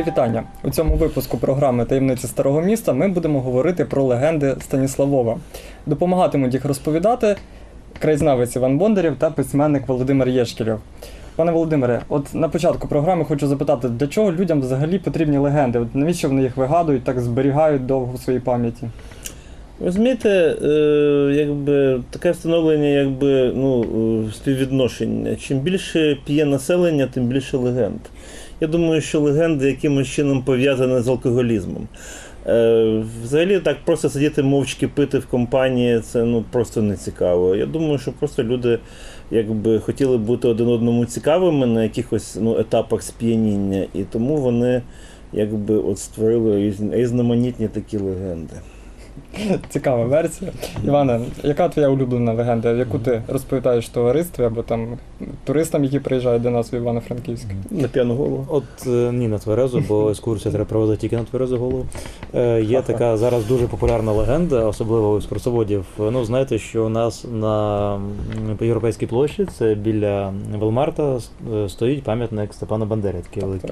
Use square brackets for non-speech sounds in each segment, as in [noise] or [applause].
Мої вітання. У цьому випуску програми Таємниці старого міста ми будемо говорити про легенди Станіславова. Допомагатимуть їх розповідати краєзнавець Іван Бондарів та письменник Володимир Єшкірєв. Пане Володимире, от на початку програми хочу запитати, для чого людям взагалі потрібні легенди? От навіщо вони їх вигадують, так зберігають довго в своїй пам'яті? Розумієте, е, якби таке встановлення, якби ну, е, співвідношення. Чим більше п'є населення, тим більше легенд. Я думаю, що легенди якимось чином пов'язані з алкоголізмом. Е, взагалі, так просто сидіти мовчки пити в компанії, це ну просто не цікаво. Я думаю, що просто люди якби хотіли бути один одному цікавими на якихось ну, етапах сп'яніння, і тому вони якби от створили різноманітні такі легенди. [coughs] Цікава версія. Іване, яка твоя улюблена легенда, яку ти розповідаєш товаристві або там туристам, які приїжджають до нас в Івано-Франківськ? На п'яну голову. От е, ні на тверезу, бо [laughs] екскурсія треба проводити тільки на тверезу голову. Е, Є така зараз дуже популярна легенда, особливо у екскурсоводів. Ну, знаєте, що у нас на європейській площі, це біля Велмарта, е, стоїть пам'ятник Степана Бандери, такий великий.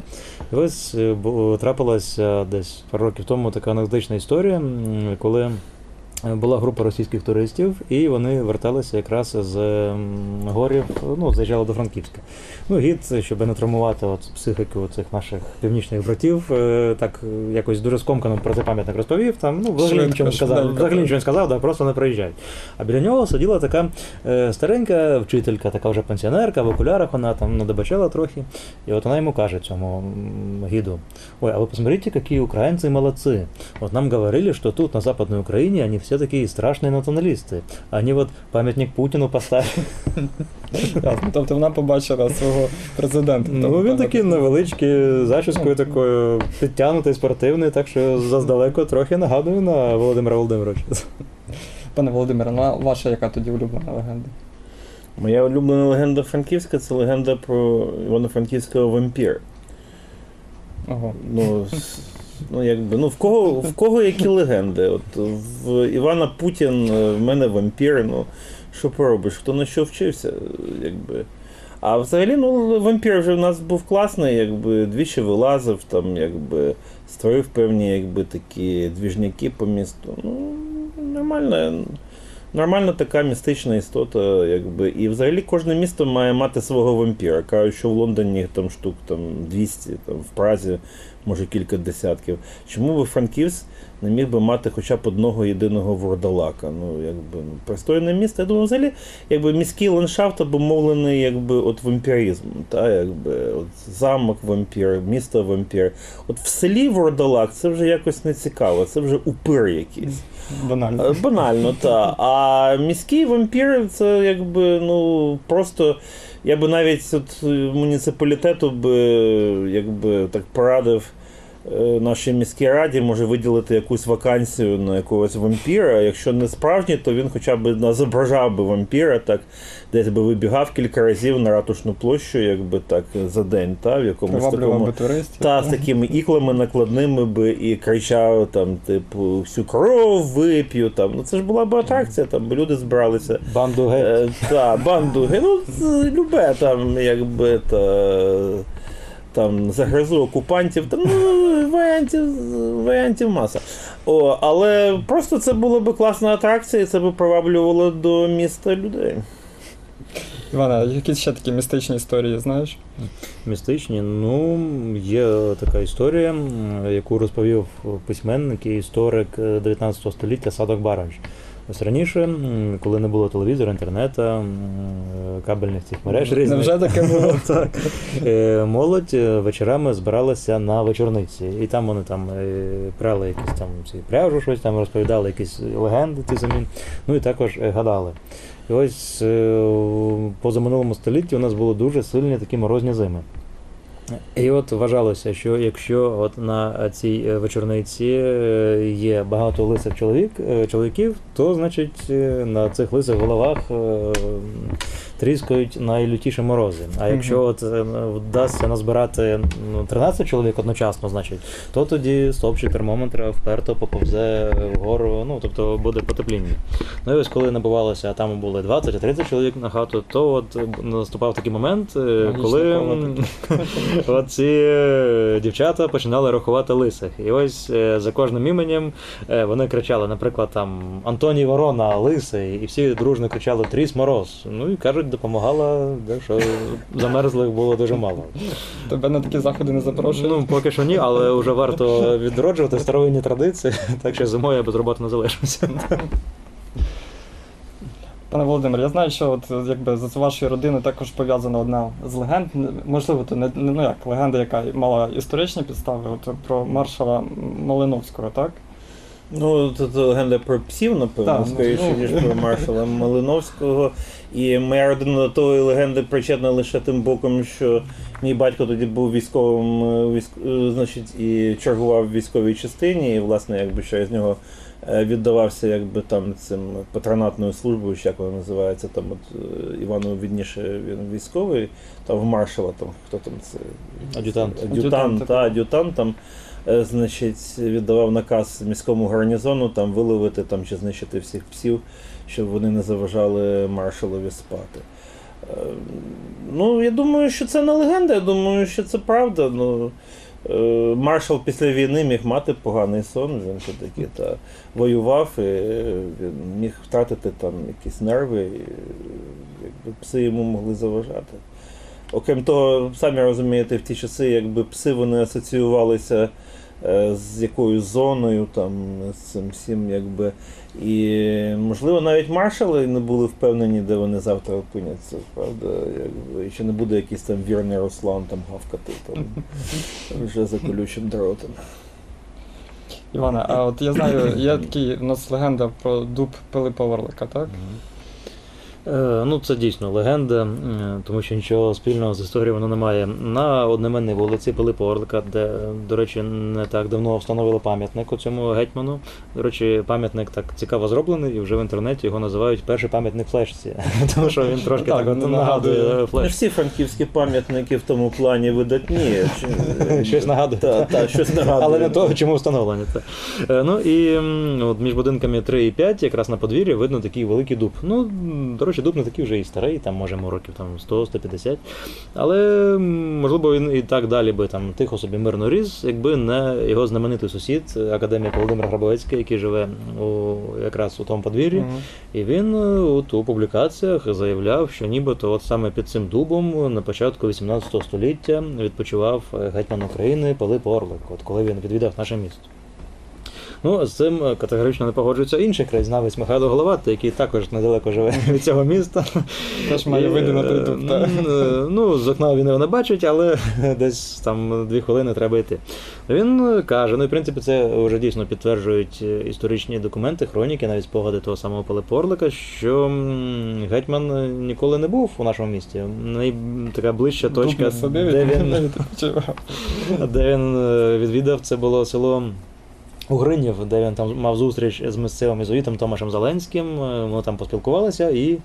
Ось е, трапилася десь пару років тому така анекдотична історія, коли була група російських туристів, і вони верталися якраз з м, горів, ну, заїжджали до Франківська. Ну, гід, щоб не травмувати от психіку цих наших північних братів, е, так е, якось дуже скомкано про цей пам'ятник розповів. Там, ну, взагалі Швидко, нічого не сказав, швиденько, взагалі так. нічого не сказав, да, просто не проїжджають. А біля нього сиділа така е, старенька вчителька, така вже пенсіонерка, в окулярах вона там надобачала трохи. І от вона йому каже цьому м, гиду: Ой, а вы посмотрите, какие украинцы молодцы. Вот нам говорили, что тут, на Западной Украине, они все такие страшные националисты. Они вот памятник Путину поставили. Ясно. Тобто вона побачила свого президента. Ну, він такий невеличкий, зачіскою такою підтягнутий, спортивний, так що заздалеку трохи нагадує на Володимира Володимировича. Пане Володимире, ну а ваша яка тоді улюблена легенда? Моя улюблена легенда Франківська це легенда про Івано-Франківського вампір. Ого. Ну, [laughs] ну, якби, ну в кого, в кого які легенди? От в Івана Путін, е, в мене вампір. Ну, що поробиш? Хто на що вчився? Якби. А взагалі, ну, вампір вже в нас був класний, якби двічі вилазив, там, якби, створив певні якби, такі двіжняки по місту. Ну, нормально. Нормальна така містична істота, якби. І взагалі кожне місто має мати свого вампіра. Кажуть, що в Лондоні там штук там 200, там в Празі може кілька десятків. Чому би Франківськ не міг би мати хоча б одного єдиного вордалака? Ну, якби ну, пристойне місто. Я думаю, взагалі, якби міський ландшафт обумовлений якби от вампіризмом. Та, якби, от замок вампір, місто вампір. От в селі вордалак це вже якось не цікаво, це вже упир якийсь. Банально. Е, Банально, так. А міський вампір це якби ну просто. Я би навіть от е, муніципалітету би якби так порадив е, нашій міській раді може виділити якусь вакансію на якогось вампіра. Якщо не справжній, то він хоча б зображав би вампіра, так десь би вибігав кілька разів на ратушну площу, якби так за день, та в якомусь Приваблював такому би туристів. та з такими іклами накладними би і кричав там, типу, всю кров вип'ю. Там. Ну це ж була б атракція, там би люди збиралися. Банду геть. Е, та, банду, ге- ну, любе там, якби та. Там загризу окупантів, там ну, варіантів, варіантів маса. О, але просто це була би класна атракція, і це би приваблювало до міста людей. Івана, якісь ще такі містичні історії, знаєш? Містичні. Ну, є така історія, яку розповів письменник і історик е, 19 століття Садок Баранч. Ось раніше, коли не було телевізора, інтернету, е, кабельних цих мереж різних. Невже таке було? [laughs] так. Е, Молодь е, вечорами збиралася на вечорниці, і там вони там прали якісь там ці пряжу, щось там розповідали, якісь легенди ті самі, ну і також гадали. І ось позаминулому столітті у нас були дуже сильні такі морозні зими. І от вважалося, що якщо от на цій е, вечорниці е, є багато лисих чоловік, е, чоловіків, то значить на цих лисих головах тріскають найлютіші морози. А якщо от е, вдасться назбирати ну, 13 чоловік одночасно, значить, то тоді стовпчик термометра вперто поповзе вгору, ну тобто буде потепління. Ну і ось коли набувалося, а там були 20-30 чоловік на хату, то от е, наступав такий момент, е, коли [laughs] ці дівчата починали рахувати лисих. І ось за кожним іменем вони кричали, наприклад, там Антоній Ворона, Лисий, і всі дружно кричали Тріс Мороз. Ну і кажуть, допомагала, так що замерзлих було дуже мало. Тебе на такі заходи не запрошують? Ну, поки що ні, але вже варто відроджувати старовинні традиції, так що зимою я без роботи не залишуся. Пане Володимир, я знаю, що от якби з вашою родиною також пов'язана одна з легенд. Можливо, то не- ну як легенда, яка мала історичні підстави, от про маршала Малиновського, так? Ну, тут легенда про псів, напевно, Так, ну, скоріше, ну. ніж про маршала Малиновського. І моя родина до тої легенди причетна лише тим боком, що мій батько тоді був військовим, е, військ... е, значить, і чергував в військовій частині, і, власне, якби що з нього е, віддавався якби там цим патронатною службою, чи як вона називається, там от Івану відніше він військовий, там в маршала, там хто там це Ад'ютант. ад'ютант, Ад'ютант, та, ад'ютант там, значить, віддавав наказ міському гарнізону там виловити там чи знищити всіх псів, щоб вони не заважали маршалові спати. Е, Ну, я думаю, що це не легенда, я думаю, що це правда. Ну, е, маршал після війни міг мати поганий сон, він все-таки та, воював і е, він міг втратити там якісь нерви, і, е, якби пси йому могли заважати. Окрім того, самі розумієте, в ті часи, якби пси вони асоціювалися е, з якоюсь зоною, там, з цим всім, якби. І, можливо, навіть маршали не були впевнені, де вони завтра опиняться, правда, якби. І чи не буде якийсь там вірний Руслан там гавкати там, [laughs] вже за колючим дротом. Іване, а от я знаю, є [clears throat] такий у нас легенда про дуб Пилипа Орлика, так? Е, Ну, це дійсно легенда, тому що нічого спільного з історією воно не має. На одноменній вулиці Пилипа Орлика, де, до речі, не так давно встановили пам'ятник у цьому гетьману. До речі, пам'ятник так цікаво зроблений, і вже в інтернеті його називають перший пам'ятник флешці. [laughs] Тому що він трошки Так, так нагадує. нагадує Не всі франківські пам'ятники в тому плані видатні. [laughs] Щось нагадує. Але не того, чому встановлені. Це. Е, Ну і між будинками 3 і 5, якраз на подвір'ї, видно такий великий дуб. Ну, до речі, дуб не такий вже і старий, там може йому років там 100-150. Але можливо він і так далі би там тихо собі мирно ріс, якби не його знаменитий сусід, академік Володимир Грабовецький, який живе у, якраз у тому подвір'ї. І він е, от у публікаціях заявляв, що нібито от саме під цим дубом на початку 18 століття відпочивав е, гетьман України Пилип Орлик, от коли він відвідав наше місто. Ну, з цим е, категорично не погоджується інший краєзнавець Михайло Головатий, який також недалеко живе [laughs] від цього міста. Теж має види на той так? Ну, з окна він його не бачить, але [laughs] десь там дві хвилини треба йти. Він е, каже, ну і в принципі це вже дійсно підтверджують е, історичні документи, хроніки, навіть спогади того самого Пилипа що гетьман ніколи не був у нашому місті. Така ближча точка, де він [laughs] де він відвідав, це було село. Угринів, де він там мав зустріч з місцевим ізуїтом Томашем Зеленським, е, вони там поспілкувалися, і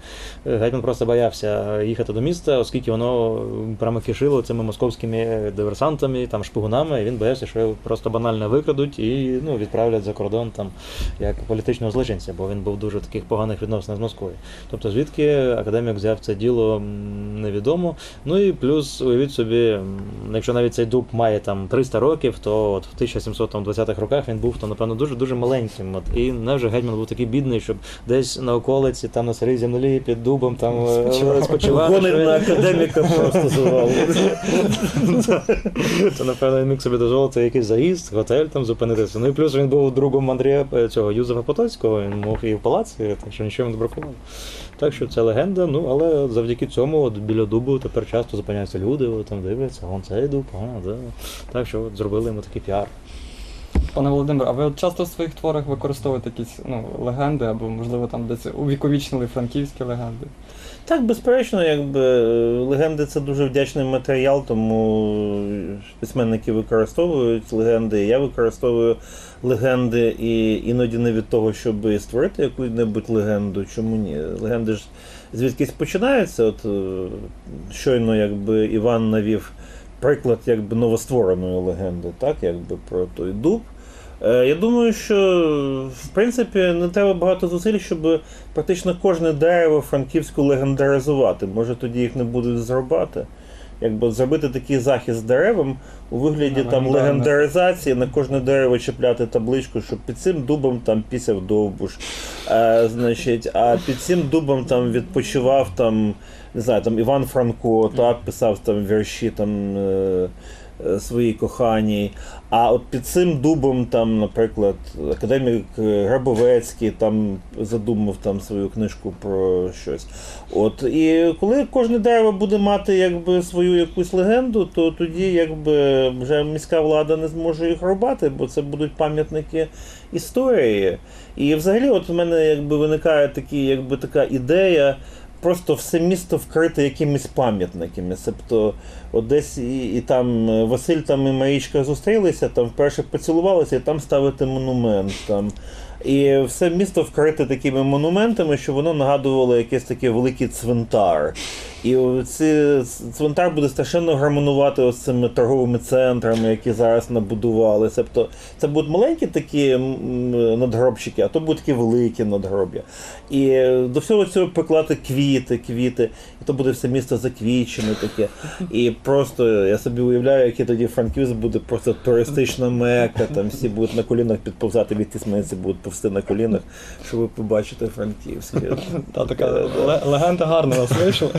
е, гетьман просто боявся їхати до міста, оскільки воно прямо фішило цими московськими диверсантами, там шпигунами, і він боявся, що його просто банально викрадуть і ну, відправлять за кордон там як політичного злочинця, бо він був дуже в таких поганих відносинах з Москвою. Тобто звідки академік взяв це діло невідомо. Ну і плюс уявіть собі, якщо навіть цей дуб має там 300 років, то от в 1720-х роках він був то напевно дуже дуже маленьким. От і невже гетьман був такий бідний, щоб десь на околиці, там на сирій землі під дубом там е, спочивати. Гонить він- на академіка просто звали. [laughs] то напевно він міг собі дозволити якийсь заїзд, готель там зупинитися. Ну і плюс він був другом Андрія е, цього Юзефа Потоцького, він мог і в палаці, так що нічого не бракувало. Так що це легенда, ну але завдяки цьому от біля дубу тепер часто зупиняються люди, от, там дивляться, вон цей дуб, а, да. Так що от зробили йому такий піар. Пане Володимир, а ви от часто в своїх творах використовуєте якісь ну, легенди або, можливо, там десь увіковічнили франківські легенди? Так, безперечно, якби е, легенди це дуже вдячний матеріал, тому письменники використовують легенди. Я використовую легенди і іноді не від того, щоб створити яку-небудь легенду. Чому ні? Легенди ж звідкись починаються. От е, щойно якби Іван навів приклад якби новоствореної легенди, так, якби про той дуб. Е, Я думаю, що в принципі не треба багато зусиль, щоб практично кожне дерево франківську легендаризувати. Може тоді їх не будуть зрубати. Якби зробити такий захист деревам у вигляді Ну, там легендаризації, на кожне дерево чіпляти табличку, що під цим дубом там пісяв довбуш. Е, значить, а під цим дубом там відпочивав там, не знаю, там Іван Франко, так, писав там вірші там. Е, своїй коханій. А от під цим дубом, там, наприклад, академік е, Грабовецький там задумав там свою книжку про щось. От і коли кожне дерево буде мати якби свою якусь легенду, то тоді якби вже міська влада не зможе їх рубати, бо це будуть пам'ятники історії. І взагалі, от в мене якби виникає такі, якби така ідея. Просто все місто вкрите якимись пам'ятниками. Тобто, десь і, і там е, Василь там і Марічка зустрілися, там вперше поцілувалися, і там ставити монумент. Там. І все місто вкрите такими монументами, що воно нагадувало якийсь такий великий цвинтар. І ці цвинтар буде страшенно гармонувати ось цими торговими центрами, які зараз набудували. Тобто це будуть маленькі такі м, надгробчики, а то будуть такі великі надгроб'я. І до всього цього приклати квіти, квіти, і то буде все місто заквічене таке. І просто я собі уявляю, який тоді Франківськ буде просто туристична мека, там всі будуть на колінах підповзати від тісменці, будуть повсти на колінах, щоб ви побачите Франківськ. Та така ле- легенда гарна нас вийшла.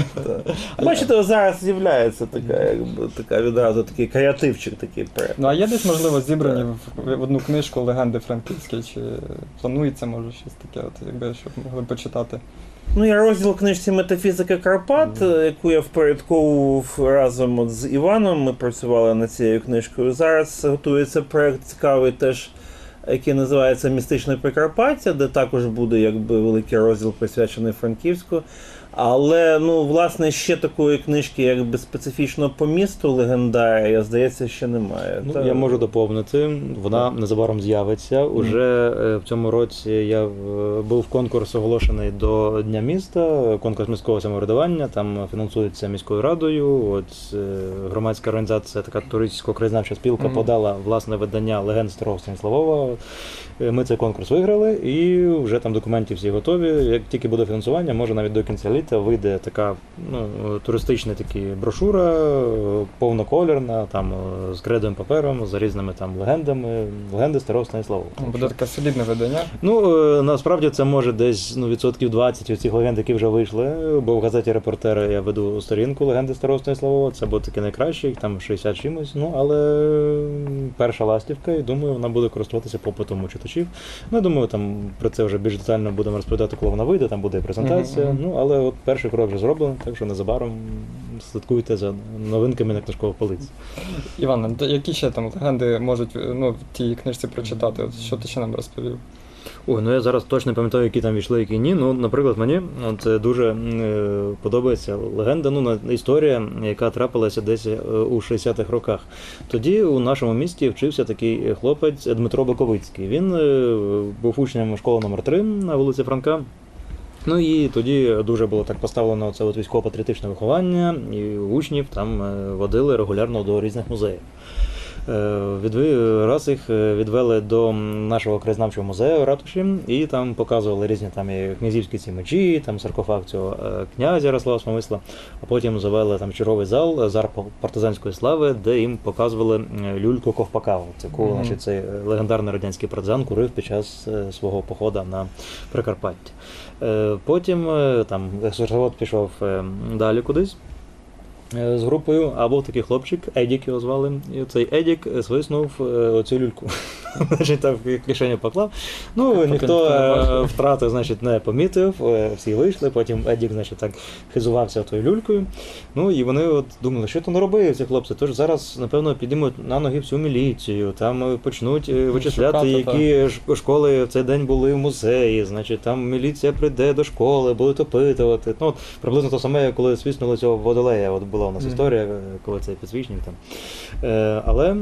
Бачите, зараз з'являється така, якби така відразу такий креативчик, такий проект. Ну а є десь, можливо, зібрані в одну книжку легенди франківські, чи планується, може, щось таке, от, якби щоб могли почитати. Ну, я розділ книжці Метафізика Карпат, е, яку я впорядковував разом от з Іваном. Ми працювали над цією книжкою. Зараз готується проект цікавий теж, який називається Містичне Прикарпаття, де також буде якби великий розділ присвячений Франківську. Але ну, власне, ще такої книжки, якби специфічно по місту легендарія, здається, ще немає. Ну, Та- я можу доповнити. Вона незабаром з'явиться. Уже е, в цьому році я в- був конкурс оголошений до Дня міста, конкурс міського самоврядування. Там фінансується міською радою. От е, громадська організація, така туристсько-краєзнавча спілка, Мгм. подала власне видання легенд Старого Станіславова. Е, Ми цей конкурс виграли, і вже там документи всі готові. Як тільки буде фінансування, може навіть до кінця літа вийде така ну, туристична такі брошура, повноколірна, там е, з кредовим папером, з різними там легендами, легенди старого Станіслава. Буде таке солідне видання. Ну, е, насправді це може десь ну, відсотків 20 від цих легенд, які вже вийшли. Бо в газеті репортери я веду сторінку легенди старого Станіславова. Це буде таки найкращий, там 60 чимось. Ну, але перша ластівка, і думаю, вона буде користуватися попитом у читачів. Ну, я думаю, там про це вже більш детально будемо розповідати, коли вона вийде, там буде і презентація. Мгм, мгм. Ну, але от перший крок вже зроблений, так що незабаром слідкуйте за новинками на книжкових полиці. Іван, які ще там легенди можуть ну, в тій книжці прочитати? От що ти ще нам розповів? Ой, ну я зараз точно не пам'ятаю, які там війшли, які ні. Ну, наприклад, мені от, е, дуже е, подобається легенда, ну, на- історія, яка трапилася десь е, у 60-х роках. Тоді у нашому місті вчився такий хлопець Дмитро Боковицький. Він е, був учнем школи номер 3 на вулиці Франка. Ну і тоді дуже було так поставлено це от військово-патріотичне виховання, і учнів там е, водили регулярно до різних музеїв. Е. Раз їх е, відвели до нашого краєзнавчого музею ратуші, і там показували різні там і князівські ці мечі, там саркофаг цього князя Ярослава Смомисла, а потім завели там черговий зал зар партизанської слави, де їм показували люльку Ковпака, яку Мгм. значить, цей легендарний радянський партизан курив під час свого походу на Прикарпаття. Е, Потім е, там екскурсовод пішов е, далі кудись. Е, З групою, а був такий хлопчик, Едік його звали. І цей Едік е, свиснув е, оцю люльку. [laughs] Значить, там в кишеню поклав. Ну, Поки ніхто не втрати, значить, не помітив, всі вийшли, потім Едік, значить, так хизувався тою люлькою. Ну і вони от думали, що то наробив ці хлопці. Тож зараз, напевно, підіймуть на ноги всю міліцію, там почнуть вичисляти, які ж школи в цей день були в музеї. Значить, там міліція прийде до школи, будуть опитувати. Ну, от, приблизно те саме, коли свіснули цього водолея. От була у нас історія, е, коли цей підсвічник там. Е, але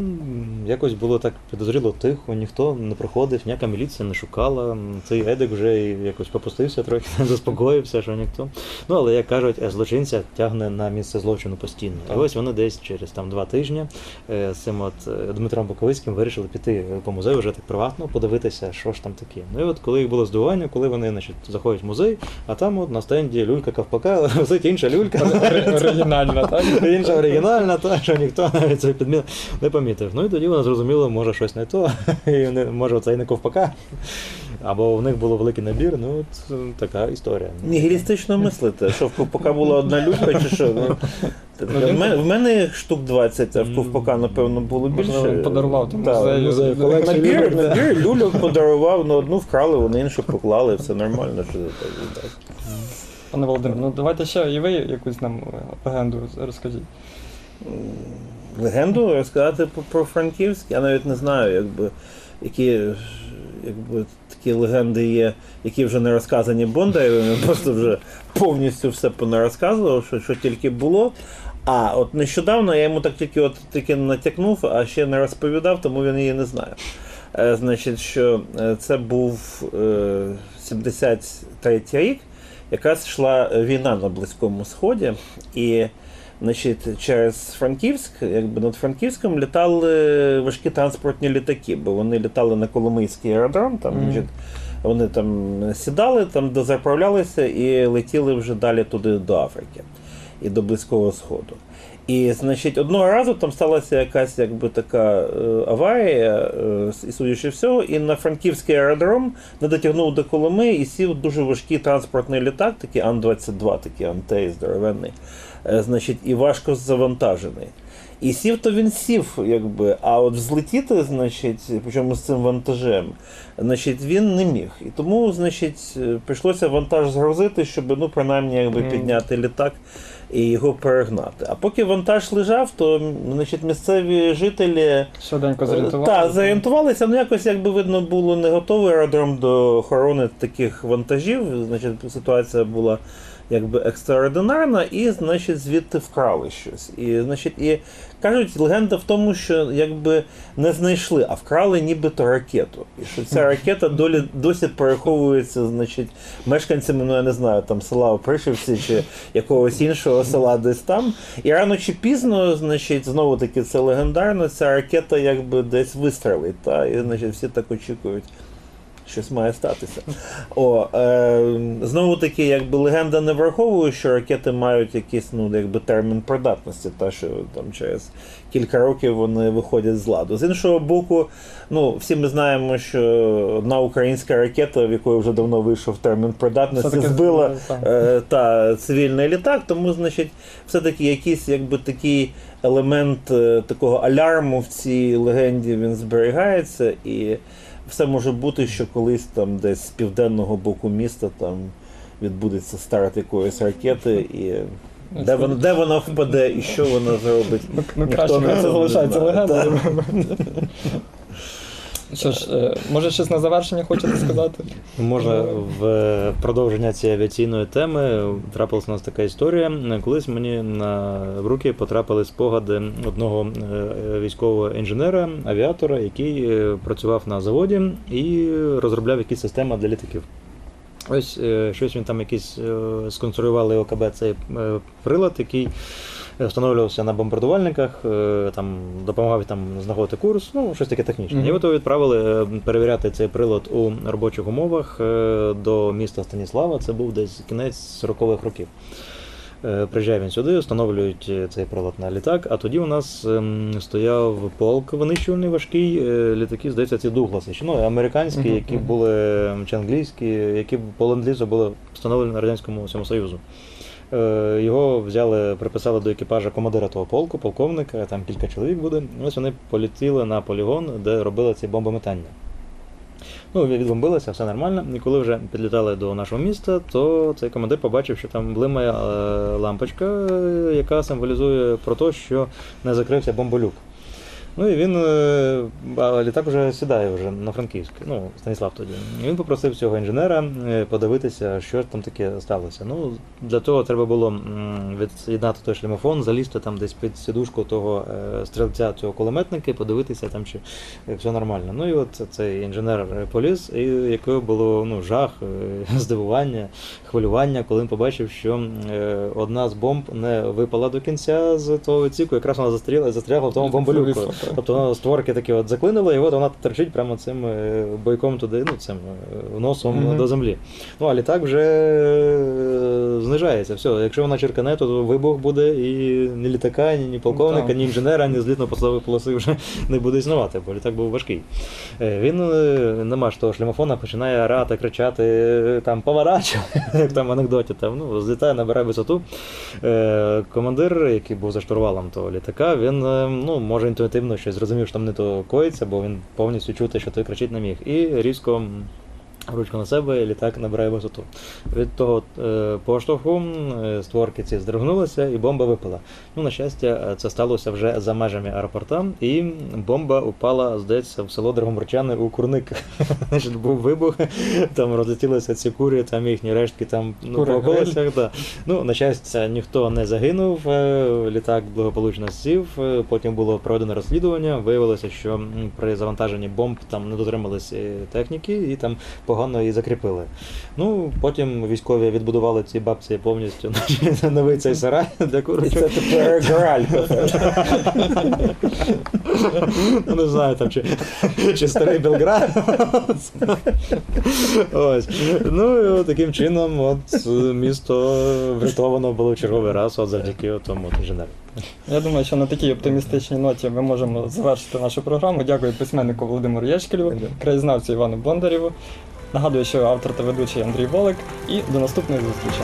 якось було так підозріло тихо, ніхто не приходив, ніяка міліція не шукала. Цей Едик вже якось попустився трохи, [laughs] заспокоївся, що ніхто. Ну, але як кажуть, е, злочинця тягне на місце злочину постійно. І ось вони десь через там два тижні з цим от Дмитром Буковицьким вирішили піти по музею вже так приватно, подивитися, що ж там таке. Ну і от коли їх було здивування, коли вони значить, заходять в музей, а там от на стенді люлька ковпака, [laughs] висить інша люлька. Ори- Оригінальна, так? Інша оригінальна, та що ніхто навіть цей підмін не помітив. Ну і тоді вона зрозуміло, може щось не то, [laughs] і вони- може це і не ковпака. Або в них було великий набір, ну от е, така історія. Нігілістично мислите, що в ковпака була одна люлька чи що? Ну, в, мене, в мене штук 20, а в ковпака, напевно, було більше. Він подарував там Так, музею. музею колекцію Набір, люльок, набір люльок подарував, ну одну вкрали, вони іншу поклали, все нормально. Що це так. Пане Володимир, ну давайте ще і ви якусь нам е, легенду розкажіть. легенду розказати про, Франківськ. Я навіть не знаю, якби, які якби, такі легенди є, які вже не розказані Бондарєвим, він просто вже повністю все понарозказував, що, що тільки було. А от нещодавно я йому так тільки от тільки натякнув, а ще не розповідав, тому він її не знає. Е, значить, що е, це був е, 73 рік, якраз йшла війна на Близькому Сході, і значить, через Франківськ, якби над Франківськом літали важкі транспортні літаки, бо вони літали на Коломийський аеродром, там, Мгм. значить, вони там сідали, там дозаправлялися і летіли вже далі туди до Африки і до Близького Сходу. І, значить, одного разу там сталася якась якби така е, аварія, е, і судячи всього, і на франківський аеродром не дотягнув до Коломи і сів дуже важкий транспортний літак, такий Ан-22, такий Антей здоровенний, е, значить, і важко завантажений. І сів то він сів, якби, а от взлетіти, значить, причому з цим вантажем, значить, він не міг. І тому, значить, прийшлося вантаж згрузити, щоб ну, принаймні якби, підняти літак і його перегнати. А поки вантаж лежав, то значить, місцеві жителі Швиденько зорієнтувалися. так, зорієнтувалися, ну якось якби видно було не готовий аеродром до охорони таких вантажів. Значить, ситуація була якби екстраординарна, і значить звідти вкрали щось. І значить, і кажуть, легенда в тому, що якби не знайшли, а вкрали нібито ракету. І що ця ракета долі досі переховується, значить, мешканцями, ну я не знаю, там села Опришівці чи якогось іншого села десь там. І рано чи пізно, значить, знову таки це легендарно, ця ракета якби десь вистрелить. Та? І значить, всі так очікують. Щось має статися. О, е, знову таки, якби легенда не враховує, що ракети мають якийсь ну, якби термін придатності, та що там через кілька років вони виходять з ладу. З іншого боку, ну всі ми знаємо, що одна українська ракета, в якої вже давно вийшов термін придатності, збила е, та цивільний літак, тому, значить, все-таки якийсь якби такий елемент е, такого алярму в цій легенді він зберігається, і все може бути, що колись там десь з південного боку міста там відбудеться старт якоїсь ракети, і де вона, де вона впаде і що вона зробить. Ну, ми краще не залишається легенда. [laughs] Що ж, е, може щось на завершення хочете сказати? Може, в е, продовження цієї авіаційної теми трапилася у нас така історія. Колись мені на руки потрапили спогади одного е, військового інженера, авіатора, який працював на заводі і розробляв якісь системи для літаків. Ось щось він там якийсь сконструювали ОКБ цей прилад, який встановлювався на бомбардувальниках, е, там допомагав там знаходити курс, ну щось таке технічне. Мгм. І от відправили е, перевіряти цей прилад у робочих умовах е, до міста Станіслава. Це був десь кінець 40-х років. Е, Приїжджає він сюди, встановлюють е, цей прилад на літак. А тоді у нас ем, стояв полк винищувальний важкий. е, Літаки, здається, ці Дугласи. чи, Ну, американські, які були ем, чи англійські, які по ленд-лізу були встановлені на Радянському Союзу. Е, Його взяли, приписали до екіпажа командира того полку, полковника, там кілька чоловік буде. Ось вони полетіли на полігон, де робили ці бомбометання. Ну, відбомбилося, все нормально. І коли вже підлітали до нашого міста, то цей командир побачив, що там блимає е, лампочка, яка символізує про те, що не закрився бомболюк. Ну і він е, а літак вже сідає вже на Франківськ. Ну, Станіслав тоді. І Він попросив цього інженера е, подивитися, що там таке сталося. Ну, для того треба було від'єднати той шлемофон, залізти там десь під сідушку того е, стрільця, цього кулеметника, і подивитися там, чи все нормально. Ну і от цей інженер поліз, і якого було ну, жах, [laughs] здивування, хвилювання, коли він побачив, що одна з бомб не випала до кінця з того ціку, якраз вона застріла, застрягла в тому бомболюку. Тобто вона створки такі от заклинила, і от вона торчить прямо цим е, бойком туди, ну цим е, носом Мгм. до землі. Ну а літак вже е, знижається. Все, якщо вона черкане, то вибух буде і ні літака, ні, ні полковника, ні інженера, ні злітно посадової полоси вже [laughs] не буде існувати, бо літак був важкий. Він нема ж того шлемофона, починає орати, кричати, там поворачуй, [laughs] як там в анекдоті, там, ну, злітає, набирає висоту. Командир, який був за штурвалом того літака, він ну, може інтуїтивно щось зрозумів, що там не то коїться, бо він повністю чути, що той кричить не міг. І різко. Ручку на себе, і літак набирає висоту. Від того е, поштовху е, створки ці здригнулися, і бомба випала. Ну, на щастя, е, це сталося вже за межами аеропорта, і бомба упала, здається, в село Драгоморчани у Курник. [laughs] Значить, був вибух, там розлетілися ці курі, там їхні рештки там ну, по околицях. Да. Ну, на щастя, ніхто не загинув, літак благополучно сів. Потім було проведено розслідування. Виявилося, що при завантаженні бомб там не дотримались техніки і там погано її закріпили. Ну, потім військові відбудували ці бабці повністю [laughs] новий цей сарай для курочок. це тепер граль. Ну, не знаю, там чи, чи старий Белград. Ось. Ну і от таким чином от, місто врятовано було в черговий раз от завдяки тому інженеру. Я думаю, що на такій оптимістичній ноті ми можемо завершити нашу програму. Дякую письменнику Володимиру Єшкілю, краєзнавцю Івану Бондарєву. Нагадую, що автор та ведучий Андрій Волик. І до наступної зустрічі.